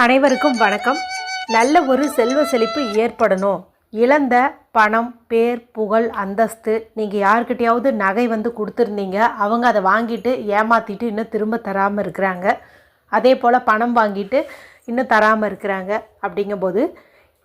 அனைவருக்கும் வணக்கம். நல்ல ஒரு செல்வ செழிப்பு ஏற்படணும். இழந்த பணம் பேர் புகழ் அந்தஸ்து நீங்கள் யார்கிட்டயாவது நகை வந்து கொடுத்துருந்தீங்க. அவங்க அதை வாங்கிட்டு ஏமாற்றிட்டு இன்னும் திரும்ப தராமல் இருக்கிறாங்க. அதே போல் பணம் வாங்கிட்டு இன்னும் தராமல் இருக்கிறாங்க. அப்படிங்கும்போது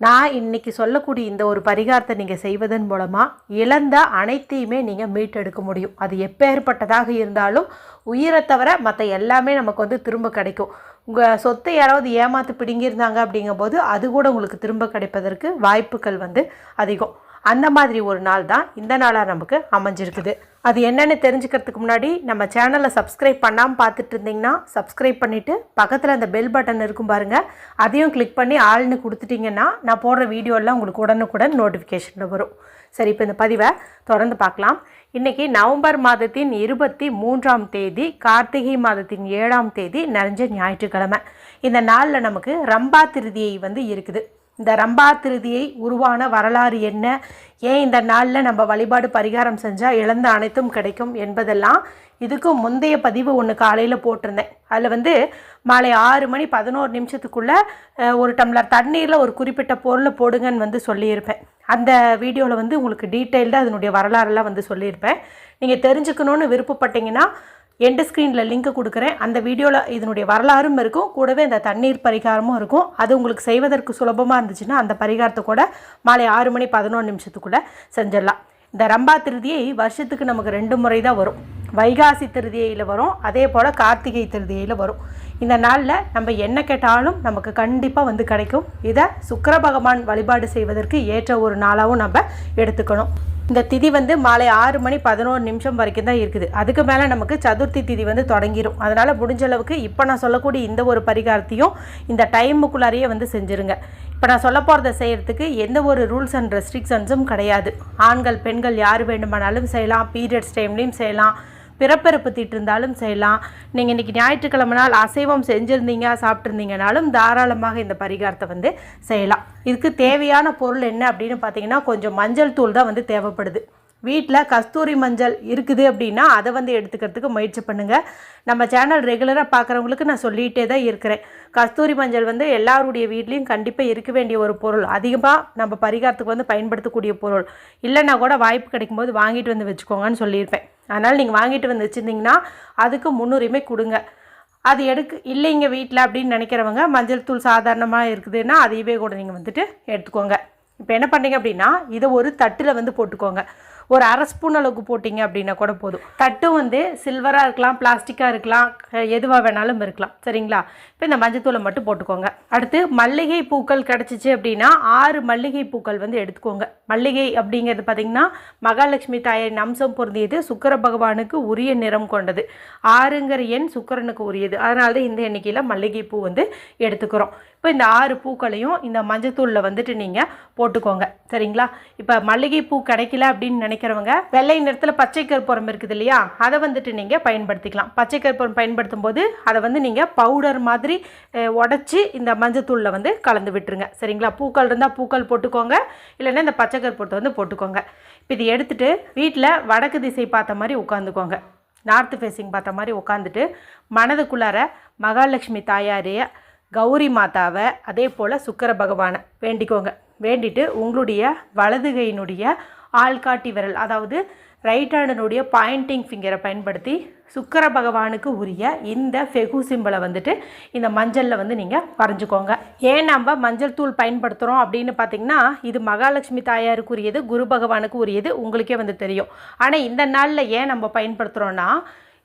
நான் இன்றைக்கி சொல்லக்கூடிய இந்த ஒரு பரிகாரத்தை நீங்கள் செய்வதன் மூலமாக இழந்த அனைத்தையுமே நீங்கள் மீட்டெடுக்க முடியும். அது எப்பேற்பட்டதாக இருந்தாலும் உயிரை தவிர மற்ற எல்லாமே நமக்கு வந்து திரும்ப கிடைக்கும். உங்கள் சொத்தை யாராவது ஏமாத்து பிடுங்கியிருந்தாங்க அப்படிங்கும்போது அது கூட உங்களுக்கு திரும்ப கிடைப்பதற்கு வாய்ப்புகள் வந்து அதிகம். அந்த மாதிரி ஒரு நாள் தான் இந்த நாளாக நமக்கு அமைஞ்சிருக்குது. அது என்னென்னு தெரிஞ்சுக்கிறதுக்கு முன்னாடி நம்ம சேனலை சப்ஸ்கிரைப் பண்ணாமல் பார்த்துட்டு இருந்தீங்கன்னா சப்ஸ்கிரைப் பண்ணிவிட்டு பக்கத்தில் அந்த பெல் பட்டன் இருக்கும் பாருங்கள் அதையும் கிளிக் பண்ணி ஆள்னு கொடுத்துட்டிங்கன்னா நான் போடுற வீடியோலாம் உங்களுக்கு உடனுக்குடன் நோட்டிஃபிகேஷனில் வரும். சரி இப்போ இந்த பதிவை தொடர்ந்து பார்க்கலாம். இன்றைக்கி நவம்பர் மாதத்தின் இருபத்தி மூன்றாம் தேதி கார்த்திகை மாதத்தின் ஏழாம் தேதி நிறைஞ்ச ஞாயிற்றுக்கிழமை. இந்த நாளில் நமக்கு ரம்பா திருதியை வந்து இருக்குது. இந்த ரம்பா திருதியை உருவான வரலாறு என்ன? ஏன் இந்த நாளில் நம்ம வழிபாடு பரிகாரம் செஞ்சால் இழந்த அனைத்தும் கிடைக்கும் என்பதெல்லாம் இதுக்கு முந்தைய பதிவு ஒன்று காலையில் போட்டிருந்தேன். அதில் வந்து மாலை ஆறு மணி பதினோரு நிமிஷத்துக்குள்ளே ஒரு டம்ளர் தண்ணீரில் ஒரு குறிப்பிட்ட பொருளை போடுங்கன்னு வந்து சொல்லியிருப்பேன். அந்த வீடியோவில் வந்து உங்களுக்கு டீட்டெயில்டாக அதனுடைய வரலாறுலாம் வந்து சொல்லியிருப்பேன். நீங்கள் தெரிஞ்சுக்கணுன்னு விருப்பப்பட்டீங்கன்னா எண்டு ஸ்க்ரீனில் லிங்க் கொடுக்குறேன். அந்த வீடியோவில் இதனுடைய வரலாறும் இருக்கும். கூடவே இந்த தண்ணீர் பரிகாரமும் இருக்கும். அது உங்களுக்கு செய்வதற்கு சுலபமாக இருந்துச்சுன்னா அந்த பரிகாரத்தை கூட மாலை ஆறு மணி பதினொன்று நிமிஷத்துக்குள்ளே செஞ்சிடலாம். இந்த ரம்பா திருதியை வருஷத்துக்கு நமக்கு ரெண்டு முறை தான் வரும். வைகாசி திருதியையில் வரும். அதே போல் கார்த்திகை திருதியையில் வரும். இந்த நாளில் நம்ம என்ன கேட்டாலும் நமக்கு கண்டிப்பாக வந்து கிடைக்கும். இதை சுக்கர பகவான் வழிபாடு செய்வதற்கு ஏற்ற ஒரு நாளாகவும் நம்ம எடுத்துக்கணும். இந்த திதி வந்து மாலை ஆறு மணி பதினோரு நிமிஷம் வரைக்கும் தான் இருக்குது. அதுக்கு மேலே நமக்கு சதுர்த்தி திதி வந்து தொடங்கிரும். அதனால் முடிஞ்ச அளவுக்கு இப்போ நான் சொல்லக்கூடிய இந்த ஒரு பரிகாரத்தையும் இந்த டைமுக்குள்ளாரையே வந்து செஞ்சுருங்க. இப்போ நான் சொல்ல போகிறத செய்கிறதுக்கு எந்த ஒரு ரூல்ஸ் அண்ட் ரெஸ்ட்ரிக்ஷன்ஸும் கிடையாது. ஆண்கள் பெண்கள் யார் வேண்டுமானாலும் செய்யலாம். பீரியட்ஸ் டைம்லேயும் செய்யலாம். பிறப்பிறப்பு தீட்டிருந்தாலும் செய்யலாம். நீங்கள் இன்றைக்கி ஞாயிற்றுக்கிழமை நாள் அசைவம் செஞ்சுருந்தீங்க சாப்பிட்ருந்தீங்கனாலும் தாராளமாக இந்த பரிகாரத்தை வந்து செய்யலாம். இதுக்கு தேவையான பொருள் என்ன அப்படின்னு பார்த்தீங்கன்னா கொஞ்சம் மஞ்சள் தூள் தான் வந்து தேவைப்படுது. வீட்டில் கஸ்தூரி மஞ்சள் இருக்குது அப்படின்னா அதை வந்து எடுத்துக்கிறதுக்கு முயற்சி பண்ணுங்கள் நம்ம சேனல் ரெகுலராக பார்க்குறவங்களுக்கு நான் சொல்லிகிட்டே தான் இருக்கிறேன். கஸ்தூரி மஞ்சள் வந்து எல்லாருடைய வீட்லேயும் கண்டிப்பாக இருக்க வேண்டிய ஒரு பொருள். அதிகமாக நம்ம பரிகாரத்துக்கு வந்து பயன்படுத்தக்கூடிய பொருள். இல்லைன்னா கூட வாய்ப்பு கிடைக்கும்போது வாங்கிட்டு வந்து வச்சுக்கோங்கன்னு சொல்லியிருப்பேன். அதனால் நீங்கள் வாங்கிட்டு வந்து வச்சுருந்தீங்கன்னா அதுக்கு முன்னுரிமை கொடுங்க. அது எடுக்க இல்லைங்க வீட்டில் அப்படின்னு நினைக்கிறவங்க மஞ்சள் தூள் சாதாரணமாக இருக்குதுன்னா அதையவே கூட நீங்கள் வந்துட்டு எடுத்துக்கோங்க. இப்போ என்ன பண்ணீங்க அப்படின்னா இதை ஒரு தட்டில் வந்து போட்டுக்கோங்க. ஒரு அரை ஸ்பூன் அளவுக்கு போட்டிங்க அப்படின்னா கூட போதும். தட்டு வந்து சில்வராக இருக்கலாம் பிளாஸ்டிக்காக இருக்கலாம் எதுவாக வேணாலும் இருக்கலாம். சரிங்களா? இப்போ இந்த மஞ்சத்தூளை மட்டும் போட்டுக்கோங்க. அடுத்து மல்லிகை பூக்கள் கிடச்சிச்சு அப்படின்னா ஆறு மல்லிகை பூக்கள் வந்து எடுத்துக்கோங்க. மல்லிகை அப்படிங்கிறது பார்த்திங்கன்னா மகாலட்சுமி தாயின் அம்சம் பொருந்தியது சுக்கர பகவானுக்கு உரிய நிறம் கொண்டது. ஆறுங்கிற எண் சுக்கரனுக்கு உரியது. அதனால தான் இந்த எண்ணிக்கையில் மல்லிகை பூ வந்து எடுத்துக்கிறோம். இப்போ இந்த ஆறு பூக்களையும் இந்த மஞ்சத்தூளில் வந்துட்டு நீங்கள் போட்டுக்கோங்க. சரிங்களா? இப்போ மல்லிகை பூ கிடைக்கல அப்படின்னு நினைக்கிறவங்க வெள்ளை நிறத்தில் பச்சை கற்பூரம் இருக்குது இல்லையா? அதை வந்துட்டு நீங்கள் பயன்படுத்திக்கலாம். பச்சை கற்பூரம் பயன்படுத்தும் போது அதை வந்து நீங்கள் பவுடர் மாதிரி உடச்சி இந்த மஞ்சத்தூளில் வந்து கலந்து விட்டுருங்க. சரிங்களா? பூக்கள் இருந்தால் பூக்கள் போட்டுக்கோங்க. இல்லைன்னா இந்த பச்சை கற்பூரத்தை வந்து போட்டுக்கோங்க. இப்போ இது எடுத்துட்டு வீட்டில் வடக்கு திசை பார்த்த மாதிரி உட்காந்துக்கோங்க நார்த்து ஃபேஸிங் பார்த்த மாதிரி உட்காந்துட்டு மனதுக்குள்ளார மகாலட்சுமி தாயாரைய கௌரி மாதாவை அதே போல் சுக்கர பகவானை. வேண்டிக்கோங்க. வேண்டிட்டு உங்களுடைய வலதுகையினுடைய ஆள்காட்டி விரல் அதாவது ரைட் ஹேண்டனுடைய பாயிண்டிங் ஃபிங்கரை பயன்படுத்தி சுக்கர பகவானுக்கு உரிய இந்த ஃபெகு சிம்பிளை வந்துட்டு இந்த மஞ்சளில் வந்து நீங்கள் வரைஞ்சிக்கோங்க. ஏன் நம்ம மஞ்சள் தூள் பயன்படுத்துகிறோம் அப்படின்னு பார்த்தீங்கன்னா இது மகாலட்சுமி தாயாருக்கு உரியது குரு பகவானுக்கு உரியது உங்களுக்கே வந்து தெரியும். ஆனால் இந்த நாளில் ஏன் நம்ம பயன்படுத்துகிறோன்னா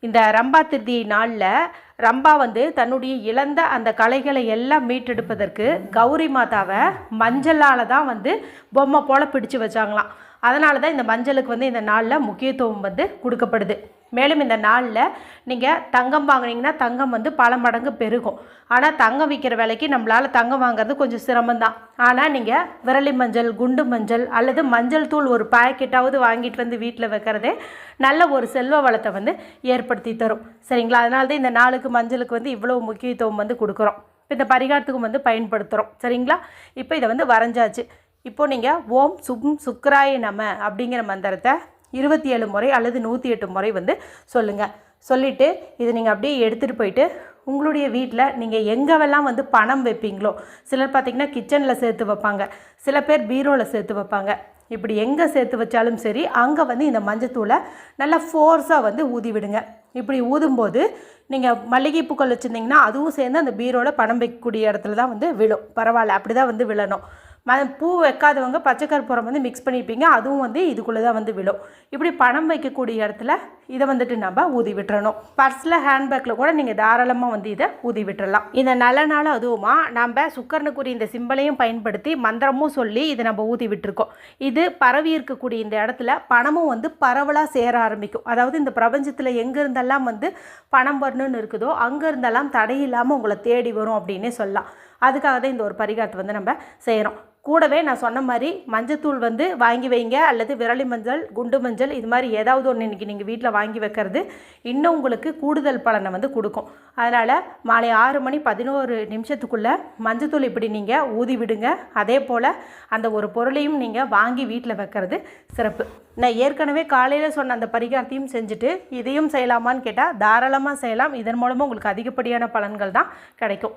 இந்த ரம்பா திருதி நாளில் ரம்பா வந்து தன்னுடைய இழந்த அந்த கலைகளை எல்லாம் மீட்டெடுப்பதற்கு கௌரி மாதாவை மஞ்சளால் தான் வந்து பொம்மை போல் பிடிச்சு வச்சாங்களாம். அதனால தான் இந்த மஞ்சளுக்கு வந்து இந்த நாளில் முக்கியத்துவம் வந்து கொடுக்கப்படுது. மேலும் இந்த நாளில் நீங்கள் தங்கம் வாங்குனீங்கன்னா தங்கம் வந்து பல மடங்கு பெருகும். ஆனால் தங்கம் விற்கிற விலைக்கு நம்மளால் தங்கம் வாங்குறது கொஞ்சம் சிரமம்தான். ஆனால் நீங்கள் விரலி மஞ்சள் குண்டு மஞ்சள் அல்லது மஞ்சள் தூள் ஒரு பாக்கெட்டாவது வாங்கிட்டு வந்து வீட்டில் வைக்கிறதே நல்ல ஒரு செல்வ வளத்தை வந்து ஏற்படுத்தி தரும். சரிங்களா? அதனால தான் இந்த நாளுக்கு மஞ்சளுக்கு வந்து இவ்வளோ முக்கியத்துவம் வந்து கொடுக்குறோம். இப்போ இந்த பரிகாரத்துக்கும் வந்து பயன்படுத்துகிறோம் சரிங்களா? இப்போ இதை வந்து வரைஞ்சாச்சு. இப்போ நீங்கள் ஓம் சும் சுக்கராய நம அப்படிங்கிற மந்திரத்தை இருபத்தி ஏழு முறை அல்லது நூற்றி எட்டு முறை வந்து சொல்லுங்கள் சொல்லிவிட்டு இதை நீங்கள் அப்படியே எடுத்துகிட்டு போயிட்டு உங்களுடைய வீட்டில் நீங்கள் எங்கெல்லாம் வந்து பணம் வைப்பீங்களோ சிலர் பார்த்தீங்கன்னா கிச்சனில் சேர்த்து வைப்பாங்க சில பேர் பீரோவில் சேர்த்து வைப்பாங்க. இப்படி எங்கே சேர்த்து வச்சாலும் சரி அங்கே வந்து இந்த மஞ்சத்தூளை நல்லா ஃபோர்ஸாக வந்து ஊதி விடுங்க. இப்படி ஊதும்போது நீங்கள் மல்லிகை பூக்கள் வச்சுருந்தீங்கன்னா அதுவும் சேர்ந்து அந்த பீரோவில் பணம் வைக்கக்கூடிய இடத்துல தான் வந்து விழும். பரவாயில்ல அப்படி தான் வந்து விழணும். பூ வைக்காதவங்க பச்சை கற்பூரம் வந்து மிக்ஸ் பண்ணியிருப்பீங்க அதுவும் வந்து இதுக்குள்ளே தான் வந்து விழும். இப்படி பணம் வைக்கக்கூடிய இடத்துல இதை வந்துட்டு நம்ம ஊதி விட்டுறணும். பர்ஸில் ஹேண்ட்பேக்கில் கூட நீங்கள் தாராளமாக வந்து இதை ஊதி விட்டுறலாம். இந்த நல்ல நாள் அதுவுமா நம்ம சுக்கரனுக்குரிய இந்த சிம்பளையும் பயன்படுத்தி மந்திரமும் சொல்லி இதை நம்ம ஊதி விட்டுருக்கோம். இது பரவி இருக்கக்கூடிய இந்த இடத்துல பணமும் வந்து பரவலாக சேர ஆரம்பிக்கும். அதாவது இந்த பிரபஞ்சத்தில் எங்கே இருந்தெல்லாம் வந்து பணம் வரணும்னு இருக்குதோ அங்கே இருந்தெல்லாம் தடையில்லாமல் உங்களை தேடி வரும் அப்படின்னே சொல்லலாம். அதுக்காக தான் இந்த ஒரு பரிகாரத்தை வந்து நம்ம செய்கிறோம் கூடவே நான் சொன்ன மாதிரி மஞ்சத்தூள் வந்து வாங்கி வைங்க அல்லது விரலி மஞ்சள் குண்டு மஞ்சள் இது மாதிரி ஏதாவது ஒன்று இன்றைக்கி நீங்கள் வீட்டில் வாங்கி வைக்கிறது இன்னும் உங்களுக்கு கூடுதல் பலனை வந்து கொடுக்கும். அதனால் மாலை ஆறு மணி பதினோரு நிமிஷத்துக்குள்ளே மஞ்சத்தூள் இப்படி நீங்கள் ஊதி விடுங்க. அதே போல் அந்த ஒரு பொருளையும் நீங்கள் வாங்கி வீட்டில் வைக்கிறது சிறப்பு. நான் ஏற்கனவே காலையில் சொன்ன அந்த பரிகாரத்தையும் செஞ்சுட்டு இதையும் செய்யலாமான்னு கேட்டால் தாராளமாக செய்யலாம். இதன் மூலமாக உங்களுக்கு அதிகப்படியான பலன்கள் தான் கிடைக்கும்.